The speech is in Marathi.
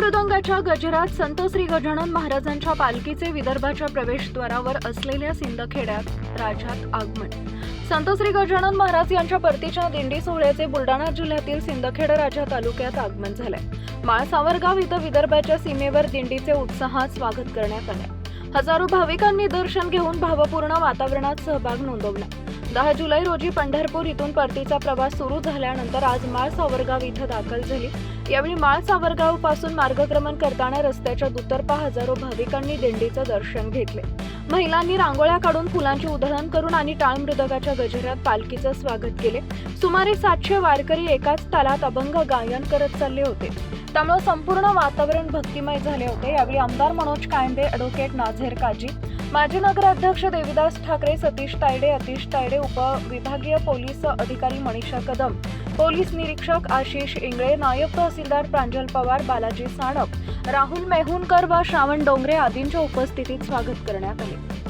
मृदंगाच्या गजरात संत श्री गजानन महाराजांच्या पालखीचे विदर्भाच्या प्रवेशद्वारावर असलेल्या सिंदखेड्यात राज्यात आगमन. संत श्री गजानन महाराज यांच्या परतीच्या दिंडी सोहळ्याचे बुलडाणा जिल्ह्यातील सिंदखेड राजा तालुक्यात आगमन झालंय. माळ सावरगाव इथं विदर्भाच्या सीमेवर दिंडीचे उत्साहात स्वागत करण्यात आले हजारो भाविकांनी दर्शन घेऊन भावपूर्ण वातावरणात सहभाग नोंदवला. दहा जुलै रोजी पंढरपूर इथून परतीचा प्रवास सुरू झाल्यानंतर आज माळ सावरगाव इथं दाखल झाली. यावेळी माळ सावरगावपासून मार्गक्रमण करताना रस्त्याच्या दुतर्फा हजारो भाविकांनी दिंडीचं दर्शन घेतले. महिलांनी रांगोळ्या काढून फुलांचे उधळण करून आणि टाळ मृदगाच्या गजरात पालखीचं स्वागत केले. सुमारे सातशे वारकरी एकाच तालात अभंग गायन करत चालले होते. त्यामुळे संपूर्ण वातावरण भक्तिमय झाले होते. यावेळी आमदार मनोज कायंदे ॲडव्होकेट नाझेर काजी माजी नगराध्यक्ष देविदास ठाकरे सतीश तायडे अतिश तायडे उपविभागीय पोलीस अधिकारी मनीषा कदम पोलीस निरीक्षक आशिष इंगळे नायब तहसीलदार प्रांजल पवार बालाजी साणप राहुल मेहुणकर व श्रावण डोंगरे आदींच्या उपस्थितीत स्वागत करण्यात आले.